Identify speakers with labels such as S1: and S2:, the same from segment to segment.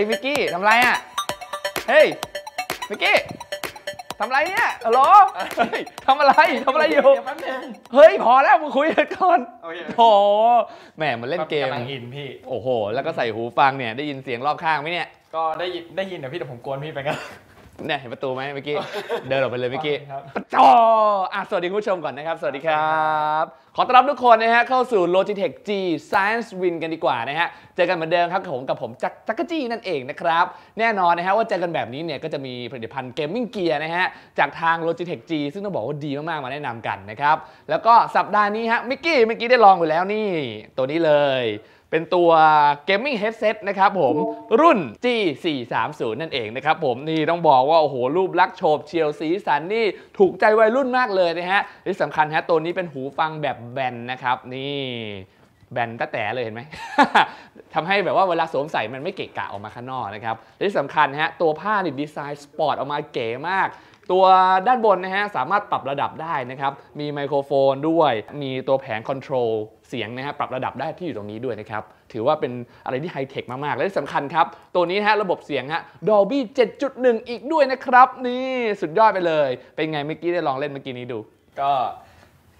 S1: ฮ้ยมิกกี้ทำไรอะ เฮ้ยมิกกี้ทำไรเนี่ยฮัลโหลเฮ้ยทำอะไรทำอะไรอยู่
S2: เดี๋ยวแป๊บนึง
S1: เฮ้ยพอแล้วมึงคุยกันก่อน
S2: โอเค
S1: โถแหมมันเล่นเกม
S2: กำลังอินพี่
S1: โอ้โห แล้วก็ใส่หูฟังเนี่ยได้ยินเสียงรอบข้างไหมเนี่ย
S2: ก็ได้ยินได้ยินเดี๋ยวพี่แต่ผมกวนพี่ไปกัน
S1: เนี่ยเห็นประตูไหมเมื่อกี้ เดินออกไปเลยเมื่อกี้
S2: ครับ
S1: ปะจออะสวัสดีคุณผู้ชมก่อนนะครับ สวัสดีครับ ขอต้อนรับทุกคนนะฮะเข้าสู่ Logitech G Science Win กันดีกว่านะฮะ เจอกันเหมือนเดิมครับกับผมกับผมจักจักรจี้นั่นเองนะครับ แน่นอนนะฮะว่าเจอกันแบบนี้เนี่ยก็จะมีผลิตภัณฑ์เกมมิ่งเกียร์นะฮะ จากทาง Logitech G ซึ่งต้องบอกว่าดีมากๆมาแนะนำกันนะครับ แล้วก็สัปดาห์นี้ฮะมิกกี้เมื่อกี้ได้ลองไปแล้วนี่ ตัวนี้เลย เป็นตัว Gaming Headset นะครับผมรุ่น G430 นั่นเองนะครับผมนี่ต้องบอกว่า โอ้โห รูปลักษณ์โฉบเฉียวสีสันนี่ถูกใจวัยรุ่นมากเลยนะฮะที่สำคัญฮะตัวนี้เป็นหูฟังแบบแบนนะครับ นี่แบนตะแต่เลยเห็นไหมทำให้แบบว่าเวลาสวมใส่มันไม่เกะกะออกมาข้างนอกนะครับและที่สำคัญฮะตัวผ้านี่ดีไซน์สปอร์ตออกมาเก๋มาก ตัวด้านบนนะฮะสามารถปรับระดับได้นะครับมีไมโครโฟนด้วย มีตัวแผงคอนโทรลเสียงนะฮะปรับระดับได้ที่อยู่ตรงนี้ด้วยนะครับถือว่าเป็นอะไรที่ไฮเทคมาก ๆ และที่สำคัญครับ ตัวนี้นะฮะระบบเสียงฮะ Dolby 7.1 อีกด้วยนะครับ นี่สุดยอดไปเลย เป็นไงเมื่อกี้ได้ลองเล่นเมื่อกี้นี้ดู
S2: ก็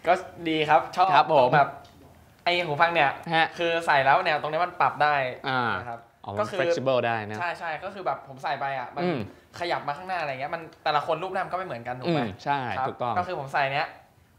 S2: ก็ดีครับชอบ
S1: ครับผม
S2: แบบไอหูฟังเนี่ย
S1: ฮะ
S2: คือใส่แล้วเนี่ยตรงนี้มันปรับได้
S1: อ่า
S2: นะครับ
S1: อ๋อ
S2: ก็
S1: มัน
S2: คือ
S1: flexible ได้นะ
S2: ใช่ใช่ก็คือแบบผมใส่ไปอะมัน
S1: อืม
S2: ขยับมาข้างหน้าอะไรเงี้ยมันแต่ละคนรูปหน้ามันก็ไม่เหมือนกันถูก
S1: อื
S2: ไหม
S1: มใช่
S2: ครับ
S1: ถูกต้อง
S2: ก็คือผมใส่เนี้ย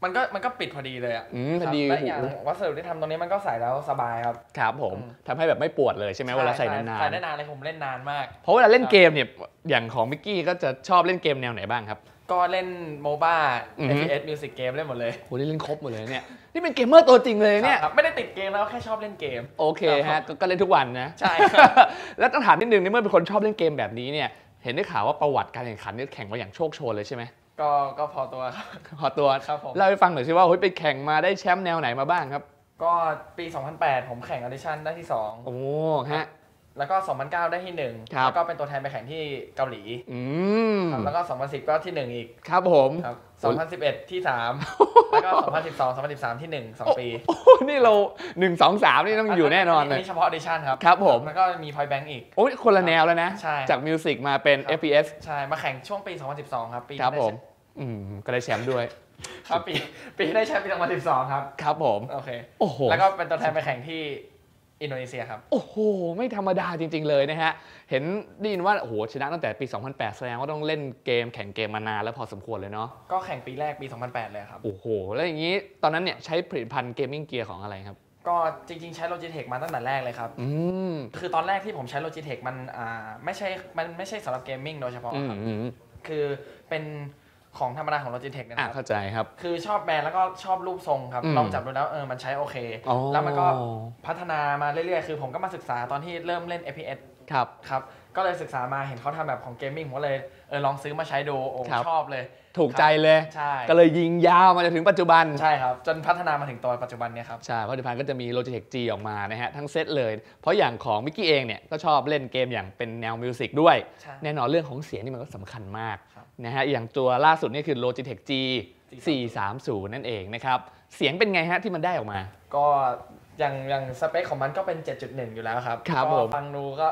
S2: มันก็มันก็ปิดพอดีเลยอะ
S1: อืมพอดี
S2: ครับและ
S1: หู
S2: อย่างวัสดุที่ทำตรงนี้มันก็ใส่แล้วสบายครับ
S1: ครับผม
S2: อืม
S1: ทำให้แบบไม่ปวดเลยใช่ไหมเวลาใส่นาน
S2: ใส่ได้นานเลยผมเล่นนานมาก
S1: ๆ เพราะเวลาเล่นเกมเนี่ยอย่างของมิกกี้ก็จะชอบเล่นเกมแนวไหนบ้างครับ
S2: ก็เล่นโมบ้า
S1: อือฮึ
S2: FPS Music Game เล่นหมดเลย
S1: โหนี่เล่นครบหมดเลยเนี่ย นี่เป็นเกมเมอร์ตัวจริงเลยเนี่ย
S2: ครับไม่ได้ติดเกมแล้วแค่ชอบเล่นเกม
S1: โอเค
S2: ครั
S1: ฮะ
S2: บ
S1: ก็ก็เล่นทุกวันนะ
S2: ใช่ครับ
S1: แล้วต้องถามนิดนึงในเมื่อเป็นคนชอบเล่นเกมแบบนี้เนี่ย เห็นได้ข่าวว่าประวัติการแข่งขันนี่แข่งมาอย่างโชคโชนเลยใช่ไหม
S2: ก็ก็พอตัวครับ
S1: ขอตัว
S2: ครับผม
S1: เล่าให้ฟังหน่อยสิว่าเฮ้ยไปแข่งมาได้แชมป์แนวไหนมาบ้างครับ
S2: ก็ปี 2008 ผมแข่งออดิชั่นได้ที่
S1: โอ้ฮะ
S2: 2 แล้วก็ 2009 ได้ที่1
S1: ครับ
S2: แล้วก็เป็นตัวแทนไปแข่งที่เกาหลี
S1: อืม
S2: ครับแล้วก็ 2010 ก็ที่1อีก
S1: ครับผม
S2: ครับ2011 ที่3แล้วก็ 2012 2013 ที่1 2ปี
S1: โอ้โหนี่เรา1 2 3นี่ต้องอยู่แน่นอนเลย
S2: นี่เฉพาะออดิชั่นครับ
S1: ครับผม
S2: แล้วก็มีพอยแบงก์อีก
S1: โอ้ยคนละแนวแล้วนะ
S2: ใช่
S1: จากมิวสิกมาเป็น
S2: ครับ
S1: FPS
S2: ใช่ มาแข่งช่วงปี 2012 ครับปี
S1: ครับ
S2: ที่
S1: ผ
S2: ได้
S1: มอืมก็ได้แชมป์ด้วย
S2: ครับปีปีที่ได้แชมป์ปี 2012 ครับ
S1: ครับผม
S2: โอเค
S1: โอ้โห
S2: แล้วก็เป็นตัวแทนไปแข่งที่ อินโดนีเซียครับ
S1: โอ้โห ไม่ธรรมดาจริง ๆ เลยนะฮะ เห็นได้ยินว่าโอ้โหชนะตั้งแต่ปี 2008 แสดงว่าต้องเล่นเกมแข่งเกมมานานแล้วพอสมควรเลยเนาะ
S2: ก็แข่งปีแรกปี 2008 เลยครับ
S1: โอ้โห แล้วอย่างนี้ตอนนั้นเนี่ยใช้ผลิตภัณฑ์เกมมิ่งเกียร์ของอะไรครับ
S2: ก็จริง ๆ ใช้ Logitech มาตั้งแต่แรกเลยครับ
S1: อืม
S2: คือตอนแรกที่ผมใช้ Logitech มันอ่าไม่ใช่ มันไม่ใช่สำหรับเกมมิ่งโดยเฉพาะ
S1: อื
S2: ค
S1: ม
S2: รับ
S1: อืม
S2: คือเป็น ของธรรมดาของ Logitech นะ
S1: อะ
S2: ครับ
S1: เข้าใจครับ
S2: คือชอบแบรนด์แล้วก็ชอบรูปทรงครับ
S1: อืม
S2: ลองจับดูแล้วเออมันใช้โอเค
S1: อ๋อ
S2: แล้วมันก็พัฒนามาเรื่อยๆ คือผมก็มาศึกษาตอนที่เริ่มเล่น FPS
S1: ครับ
S2: ครับ ก็เลยศึกษามาเห็นเขาทำแบบของเกมมิ่งผมก็เลยเออลองซื้อมาใช้ดูโอ้
S1: ครับ
S2: ชอบเลย
S1: ถูกใจเลย
S2: ใช่
S1: ก็เลยยิงยาวมาจนถึงปัจจุบัน
S2: ใช่ครับ จนพัฒนามาถึงตัวปัจจุบันเนี่ยครับ
S1: ใช่ผลิตภัณฑ์ก็จะมี Logitech G ออกมานะฮะทั้งเซตเลย เพราะอย่างของมิกกี้เองเนี่ยก็ชอบเล่นเกมอย่างเป็นแนวมิวสิกด้วย
S2: ใช่
S1: แน่นอนเรื่องของเสียงนี่มันก็สำคัญมาก
S2: ครับ
S1: นะฮะอย่างตัวล่าสุดนี่คือ Logitech G 430 นั่นเองนะครับเสียงเป็นไงฮะที่มันได้ออกมา
S2: ก็อย่างอย่างสเปคของมันก็เป็น 7.1 อยู่แล้วครับ
S1: ครับ
S2: ก็
S1: ผม
S2: ฟังดูก็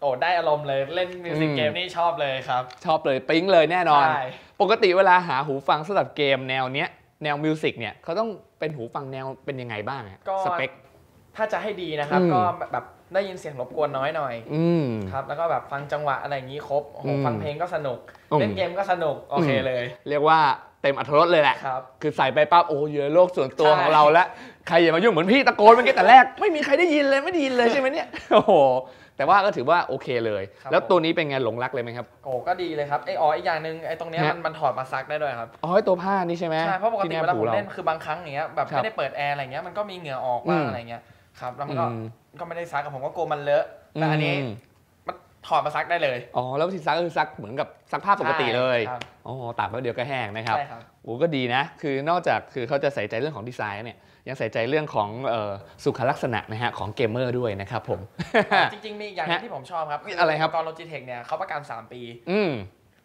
S2: โอ้ได้อารมณ์เลยเล่นมิวสิก
S1: อืม
S2: เกมนี่ชอบเลยครับ
S1: ชอบเลยปิ๊งเลยแน่นอน
S2: ใช่
S1: ปกติเวลาหาหูฟังสำหรับเกมแนวเนี้ยแนวมิวสิกเนี่ยเขาต้องเป็นหูฟังแนวเป็นยังไงบ้างอะ
S2: ก็
S1: สเปค
S2: ถ้าจะให้ดีนะครับ
S1: อืม
S2: ก็แบบได้ยินเสียงรบกวนน้อยหน่อย
S1: อืม
S2: ครับแล้วก็แบบฟังจังหวะอะไรอย่างนี้ครบโอ้โห
S1: อืม
S2: ฟังเพลงก็สนุก
S1: อืม
S2: เล่นเกมก็สนุก โอเค
S1: อืม
S2: เลย
S1: เรียกว่าเต็มอัตรรสเลยแหละ
S2: ครับ
S1: คือใส่ไปปั๊บโอ้เยอะโลกส่วนตัว
S2: ใช่
S1: ของเราแล้ว ใครอย่ามายุ่งเหมือนพี่ตะโกนเมื่อกี้แต่แรก ไม่มีใครได้ยินเลยไม่ได้ยินเลยใช่ไหมเนี่ยโอ้โห แต่ว่าก็ถือว่าโอเคเลยแล้วตัวนี้เป็นไงหลงรักเลยไหมครับ
S2: โอ้ก็ดีเลยครับไอยอ๋ออีกอย่างหนึ่งไอตรงเนี้ย
S1: ฮะ
S2: มันมันถอดมาซักได้ด้วยครับ
S1: อ๋อไอ้ตัวผ้านี่ใช่ไหม
S2: ใช่เพราะปกติ
S1: ที่แน
S2: เว
S1: บ
S2: ลา
S1: หู
S2: ผม
S1: เรา
S2: เล่นคือบางครั้งอย่างเงี้ยแบบ
S1: ครับ
S2: ไม่ได้เปิดแอร์อะไรเงี้ยมันก็มีเหงื่อออกบ้าง
S1: อืม
S2: อะไรเงี้ยครับแล้วมันก็
S1: อืม
S2: ก็ไม่ได้ซักกับผมก็กลัวมันเลอะแต่อันนี้
S1: ม
S2: มัน ถอดมาซักได้เลย
S1: อ๋อ แล้ววิธีซักก็คือซักเหมือนกับซักผ้าปกติเลย
S2: ใช่ครับ
S1: อ๋อ ตากแป๊บเดียวก็แห้งนะครับ
S2: ใช่ครับ
S1: โอ้ก็ดีนะ คือนอกจากคือเขาจะใส่ใจเรื่องของดีไซน์เนี่ย ยังใส่ใจเรื่องของเอ่อสุขลักษณะนะฮะของเกมเมอร์ด้วยนะครับผม
S2: จริงๆ มีอีกอย่างหนึงที่ผมชอบครับ
S1: อะไรครับ
S2: อุปกรณ์ Logitech เนี่ยเขาประกัน 3 ปี
S1: อืม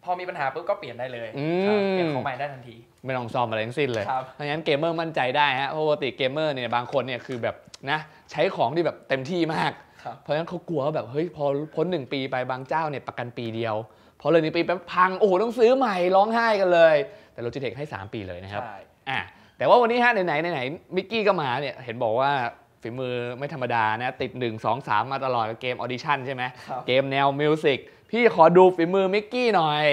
S2: พอมีปัญหาปุ๊บก็เปลี่ยนได้เลย
S1: อืม
S2: ครับเปลี่ยนของใหม่ได้ทันที
S1: ไม่ต้องซ่อมอะไรทั้งสิ้นเลย
S2: ครับ
S1: เพราะฉะนั้นเกมเมอร์มั่นใจได้ฮะเพราะปกติเกมเมอร์เนี่ยบางคนเนี่ยคือแบบนะใช้ของที่แบบเต็มที่มาก
S2: ครับ
S1: เพราะฉะนั้นเขากลัวว่าแบบเฮ้ยพอพ้นหนึ่งปีไปบางเจ้าเนี่ยประกันปีเดียว พอเลยหนึ่งปีไปพังโอ้โหต้องซื้อใหม่ร้องไห้กันเลย แต่ Logitech ให้ 3 ปีเลยนะครับ
S2: ใช่
S1: อะแต่ว่าวันนี้ฮะไหนๆไหนๆมิกกี้ก็มาเนี่ยเห็นบอกว่าฝีมือไม่ธรรมดานะติด 1 2 3 มาตลอดกับเกมออดิชั่นใช่ไหม
S2: ครับ
S1: เกมแนวมิวสิก พี่ขอดูฝีมือมิกกี้หน่อย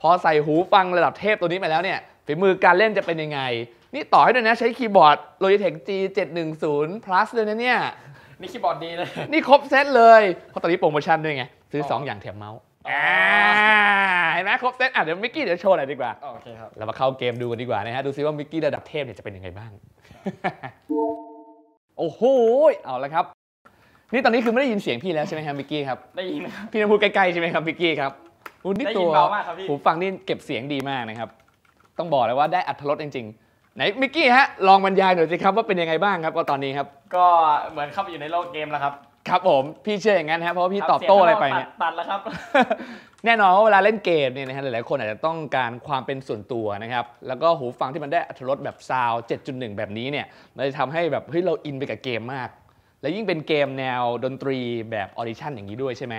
S1: พอใส่หูฟังระดับเทพตัวนี้ไปแล้วเนี่ย ฝีมือการเล่นจะเป็นยังไง นี่ต่อให้ด้วยนะใช้คีย์บอร์ด Logitech G 710 plus เลยนะเนี่ย
S2: นี่คีย์บอร์ดดีเลย
S1: นี่ครบเซตเลย เพราะตอนนี้โปรโมชั่นด้วยไง ซื้อ
S2: อ๋อ
S1: 2อย่างแถมเมาส์
S2: อ๋ออ่
S1: อ่าเห็นไหมครบเซตอะเดี๋ยวมิกกี้เดี๋ยวโชว์หน่อยดีกว่า
S2: โอเคครับ
S1: เรามาเข้าเกมดูกันดีกว่านะฮะ ดูซิว่ามิกกี้ระดับเทพเนี่ยจะเป็นยังไงบ้าง โอ้โห เอาละครับ นี่ตอนนี้คือไม่ได้ยินเสียงพี่แล้วใช่ไหมครับมิกกี้ครับ
S2: ได้ยินนะครับ
S1: พี่ต้องพูดใกล้ๆใช่ไหมครับมิกกี้ครับอุ้นี่
S2: ได้
S1: ตั
S2: ยิน
S1: ว
S2: เบามากครับพี่
S1: หูฟังนี่เก็บเสียงดีมากนะครับ ต้องบอกเลยว่าได้อัธรสจริงๆ ไหนมิกกี้ฮะ ลองบรรยายหน่อยสิครับว่าเป็นยังไงบ้างครับก็ตอนนี้ครับ
S2: ก็เหมือนเข้าไปอยู่ในโลกเกมแล้วครับ
S1: ครับผมพี่เชื่ออย่างนั้นฮะเพราะว่าพี่
S2: ค
S1: ตอบโต้อะไรไปเนี่ย
S2: สีงข้างนอกตัดตัดแล้วครับ
S1: แน่นอนว่าเวลาเล่นเกมเนี่ยนะฮะหลายๆคนอาจจะต้องการความเป็นส่วนตัวนะครับ แล้วก็หูฟังที่มันได้อัตรถรสแบบซาว 7.1 แบบนี้เนี่ยมันจะทำให้แบบเฮ้ยเราอินไปกับเกมมาก และยิ่งเป็นเกมแนวดนตรีแบบออดิชั่นอย่างนี้ด้วยใช่ไหม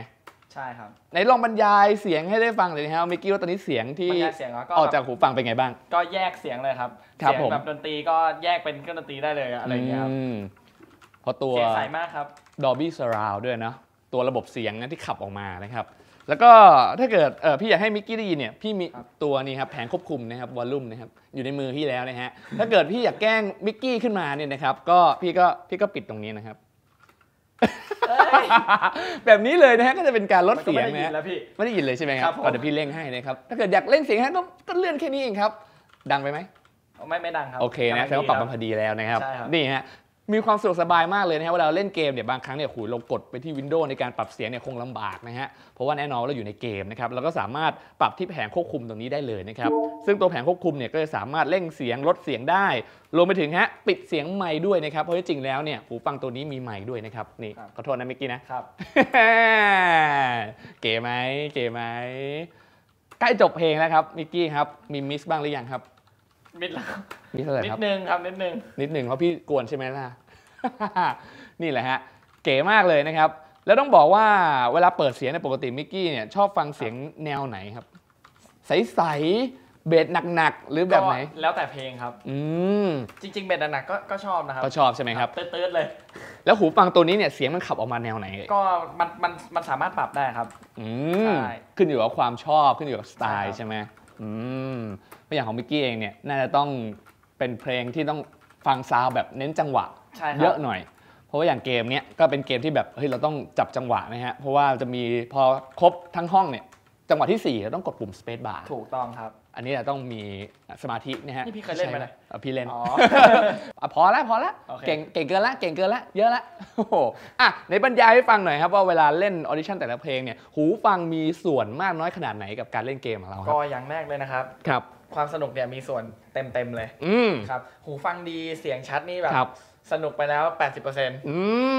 S2: ใช่ครับ
S1: ไหนลองบรรยายเสียงให้ได้ฟังเลยนะครับมิกกี้ว่าตอนนี้เสียงที่
S2: บรรยายเสียงแล้วก็
S1: ออกจากหูฟังเป็นไงบ้าง
S2: ก็แยกเสียงเลยครับ
S1: ครับ
S2: เสียง
S1: ผม
S2: แบบดนตรีก็แยกเป็นเครื่องดนตรีได้เลยอะอะไรอย่างเงี้ยครับ
S1: มเพราะตัว
S2: เสียงใสมากครับ
S1: Dolby Surround ด้วยเนาะตัวระบบเสียงนะที่ขับออกมานะครับ แล้วก็ถ้าเกิดเออพี่อยากให้มิกกี้ได้ยินเนี่ยพี่มี
S2: ครับ
S1: ตัวนี้ครับแผงควบคุมนะครับวอลลุ่มนะครับอยู่ในมือพี่แล้วนะฮะถ้าเกิดพี่อยากแกล้งมิกกี้ขึ้นมาเนี่ยนะครับก็พี่ก็พี่ก็ปิดตรงนี้นะครับ
S2: เอ้ย
S1: แบบนี้เลยนะฮะก็จะเป็นการลด
S2: มันก็
S1: เสียง
S2: ไม่ได้ยิ
S1: นะ
S2: น
S1: ฮะ
S2: แล้วพี่
S1: ไม่ได้ยินเลยใช่ไหมค
S2: ครั
S1: รับบ
S2: ผม
S1: ก็เดี๋ยวพี่เร่งให้นะครับถ้าเกิดอยากเล่นเสียงฮะก็ก็เลื่อนแค่นี้เองครับ ดังไปไหม
S2: ไม่ไม่ดังครับ
S1: โอเคนะแสดงว่าปรับมาพอดีแล้วนะครับ
S2: ใช่ครับ
S1: นี่ฮะ มีความสะดวกสบายมากเลยนะฮะเวลาเราเล่นเกมเนี่ยบางครั้งเนี่ยหูเรากดไปที่วินโดว์ในการปรับเสียงเนี่ยคงลำบากนะฮะเพราะว่าแน่นอนว่าเราอยู่ในเกมนะครับเราก็สามารถปรับที่แผงควบคุมตรงนี้ได้เลยนะครับซึ่งตัวแผงควบคุมเนี่ยก็จะสามารถเร่งเสียงลดเสียงได้รวมไปถึงฮะปิดเสียงไมค์ด้วยนะครับเพราะที่จริงแล้วเนี่ยหูฟังตัวนี้มีไมค์ด้วยนะครับนี่
S2: ครับ
S1: ขอโทษนะเมื่อกี้นะ
S2: ครับ
S1: เก๋ไหมเก๋ไหมใกล้จบเพลงแล้วครับมิกกี้ครับมีมิสบ้างหรือยังครับ
S2: มิดแล้ว
S1: มิสอะไร
S2: นิ
S1: ค
S2: ด
S1: รับ
S2: นึงครับนิดนึง
S1: นิดหนึ่งเพราะพี่กวนใช่ไหมล่ะ นี่แหละฮะ เก๋มากเลยนะครับ แล้วต้องบอกว่าเวลาเปิดเสียงในยปกติมิกกี้เนี่ยชอบฟังเสียงแนวไหนครับ ใสๆเบสหนักๆ หรือแบบไหน
S2: ก็แล้วแต่เพลงครับ
S1: อืม
S2: จริง ๆ เบ็ดหนักๆก็ก็ชอบนะครับ
S1: ก็ชอบใช่ไหมครับ
S2: ตื้อๆเลย
S1: แล้วหูฟังตัวนี้เนี่ยเสียงมันขับออกมาแนวไหนเอ่ย
S2: ก็มันมันมันสามารถปรับได้ครับ
S1: อืม
S2: ใช่
S1: ขึ้นอยู่กับความชอบขึ้นอยู่กับสไตล์
S2: ใช่ครับ
S1: ใช่ไหม อืมเพราะอย่างของมิกกี้เองเนี่ยน่าจะต้องเป็นเพลงที่ต้องฟังซาวด์แบบเน้นจังหวะ
S2: ใช่ค
S1: เย
S2: รับ
S1: อะหน่อย เพราะว่าอย่างเกมเนี้ยก็เป็นเกมที่แบบเฮ้ยเราต้องจับจังหวะนะฮะเพราะว่าจะมีพอครบทั้งห้องเนี่ยจังหวะที่4เราต้องกดปุ่ม space bar
S2: ถูกต้องครับ
S1: อันนี้เราต้องมีสมาธินะฮะ
S2: นี่พี่เคยเล่นไหม
S1: ใช่อะพี่เล่น
S2: อ๋อ
S1: อะพอแล้วพอแล้ว
S2: โอเค
S1: เก่งเก่งเกินละเก่งเกินละเยอะละโอ้โหอะในบรรยายให้ฟังหน่อยครับว่าเวลาเล่นออดิชั่นแต่ละเพลงเนี่ยหูฟังมีส่วนมากน้อยขนาดไหนกับการเล่นเกมของเราค
S2: ก็
S1: รับ
S2: อย่างแรกเลยนะครับ
S1: ครับ
S2: ความสนุกเนี่ยมีส่วนเต็มเต็มๆเลย
S1: อืม
S2: ครับหูฟังดีเสียงชัดนี่แบบ
S1: ครับ
S2: สนุกไปแล้ว 80%ค
S1: อื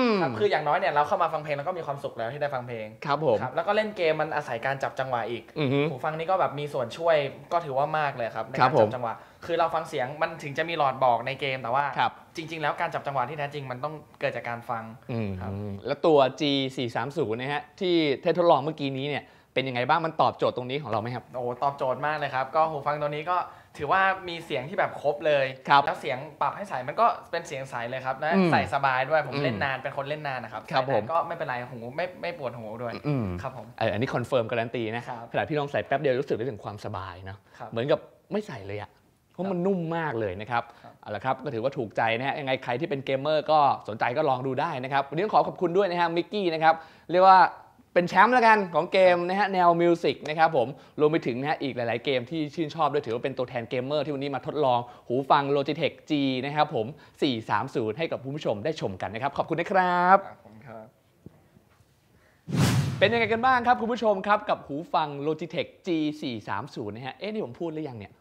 S1: ม
S2: รับคืออย่างน้อยเนี่ยเราเข้ามาฟังเพลงแล้วก็มีความสุขแล้วที่ได้ฟังเพลง
S1: ครับผม
S2: ครับแล้วก็เล่นเกมมันอาศัยการจับจังหวะอีก
S1: อือฮึ
S2: หูฟังนี่ก็แบบมีส่วนช่วยก็ถือว่ามากเลยครับใน
S1: ครั
S2: กา
S1: บ
S2: ร
S1: ผ
S2: จั
S1: ม
S2: บจังหวะ คือเราฟังเสียงมันถึงจะมีหลอดบอกในเกมแต่ว่า
S1: ครับ
S2: จริง ๆ แล้วการจับจังหวะที่แท้จริงมันต้องเกิดจากการฟัง
S1: อืม
S2: ครับ
S1: แล้วตัว G 4 3 0 นะฮะที่เทสทดลองเมื่อกี้นี้เนี่ยเป็นยังไงบ้างมันตอบโจทย์ตรงนี้ของเราไหมครับ
S2: โอ้ตอบโจทย์มากเลยครับก็หูฟังตัวนี้ก็ ถือว่ามีเสียงที่แบบครบเลย
S1: ครับ
S2: แล้วเสียงปรับให้ใสมันก็เป็นเสียงใสเลยครับและ
S1: อืม
S2: ใส่สบายด้วยผม
S1: อืม
S2: เล่นนานเป็นคนเล่นนานนะครับ
S1: ครับ
S2: ใส่นาน
S1: ผม
S2: ก็ไม่เป็นไรหูไม่ไม่ปวดหูด้วย
S1: อืม
S2: ครับผม
S1: เอออันนี้คอนเฟิร์มการันตีนะครับขณะพี่ลองใส่แป๊บเดียวรู้สึกได้ถึงความสบายเนอะ
S2: ครับ
S1: เหมือนกับไม่ใส่เลยอะเพราะมันนุ่มมากเลยนะครับ
S2: ครับ
S1: เอาละครับก็ถือว่าถูกใจนะฮะยังไงใครที่เป็นเกมเมอร์ก็สนใจก็ลองดูได้นะครับวันนี้ต้องขอขอบคุณด้วยนะฮะมิกกี้นะครับเรียกว่า เป็นแชมป์แล้วกันของเกมนะฮะแนวมิวสิกนะครับผมรวมไปถึงนะฮะอีกหลาย ๆ เกมที่ชื่นชอบด้วยถือว่าเป็นตัวแทนเกมเมอร์ที่วันนี้มาทดลองหูฟัง Logitech G นะครับผม 430 ให้กับผู้ชมได้ชมกันนะครับ ขอบคุณนะครับ
S2: ครับผมครับ
S1: เป็นยังไงกันบ้างครับคุณผู้ชมครับกับหูฟัง Logitech G430 นะฮะเอ๊ะนี่ผมพูดหรือยังเนี่ย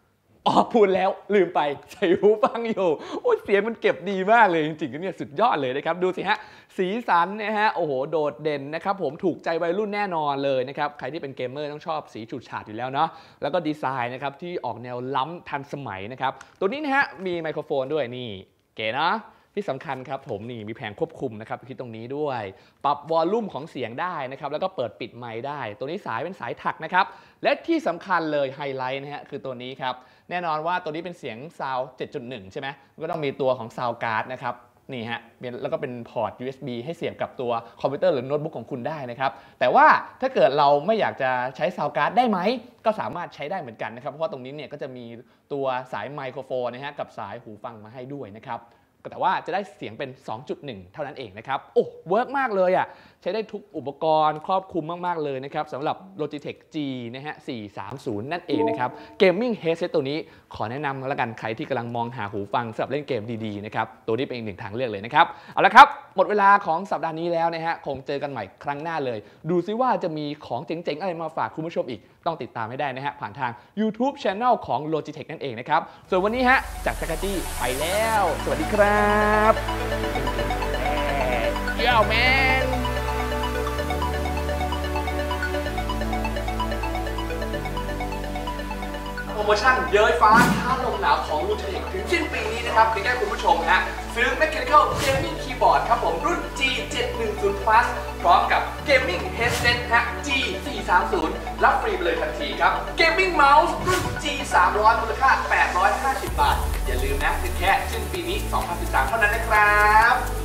S1: อ๋อพูดแล้วลืมไปใส่หูฟังอยู่โอ้ยเสียงมันเก็บดีมากเลยจริงๆเนี่ยสุดยอดเลยนะครับดูสิฮะสีสันนะฮะโอ้โหโดดเด่นนะครับผมถูกใจวัยรุ่นแน่นอนเลยนะครับใครที่เป็นเกมเมอร์ต้องชอบสีฉูดฉาดอยู่แล้วเนาะแล้วก็ดีไซน์นะครับที่ออกแนวล้ำทันสมัยนะครับตัวนี้นะฮะมีไมโครโฟนด้วยนี่เก๋นะ ที่สำคัญครับผมนี่มีแผงควบคุมนะครับที่ตรงนี้ด้วย ปรับวอลลุ่มของเสียงได้นะครับแล้วก็เปิดปิดไมค์ได้ ตัวนี้สายเป็นสายถักนะครับและที่สำคัญเลยไฮไลท์นะฮะคือตัวนี้ครับแน่นอนว่าตัวนี้เป็นเสียงซาว7.1 ใช่ไหมก็ต้องมีตัวของซาวการ์ดนะครับนี่ฮะแล้วก็เป็นพอร์ต USB ให้เสียบกับตัวคอมพิวเตอร์หรือโน้ตบุ๊กของคุณได้นะครับ แต่ว่าถ้าเกิดเราไม่อยากจะใช้ซาวการ์ดได้ไหม ก็สามารถใช้ได้เหมือนกันนะครับ เพราะว่าตรงนี้เนี่ยก็จะมีตัวสายไมโครโฟนนะฮะกับสายหูฟังมาให้ด้วยนะครับ แต่ว่าจะได้เสียงเป็น 2.1 เท่านั้นเองนะครับ โอ้เวิร์กมากเลยอะ ใช้ได้ทุกอุปกรณ์ครอบคลุมมาก ๆ เลยนะครับสำหรับ Logitech G นะฮะ 430 นั่นเองนะครับ Gaming Headset ตัวนี้ขอแนะนำแล้วกัน ใครที่กำลังมองหาหูฟังสำหรับเล่นเกมดี ๆ นะครับ ตัวนี้เป็นอีกหนึ่งทางเลือกเลยนะครับ เอาละครับ หมดเวลาของสัปดาห์นี้แล้วนะฮะ คงเจอกันใหม่ครั้งหน้าเลย ดูซิว่าจะมีของเจ๋งๆ อะไรมาฝากคุณผู้ชมอีก ต้องติดตามให้ได้นะฮะ ผ่านทาง YouTube Channel ของ Logitech นั่นเองนะครับ ส่วนวันนี้ฮะ จากจักรจี้ไปแล้ว สวัสดีครับเย้แมนโปรโมชั่นเย้ยฟ้าท้าลมหนาวของ l u t e c ถึงสิ้นปีนี้นะครับเพียงแค่คุณผู้ชมฮะซื้อ Mechanical Gaming Keyboard ครับผมรุ่น G710 Plus พร้อมกับ Gaming Headset ฮะ G430 รับฟรีไปเลยทันทีครับ Gaming Mouse รุ่น G300 มูลค่า 850 บาท อย่าลืมนะถึงแค่สิ้นปีนี้ 2013 เท่านั้นนะครับ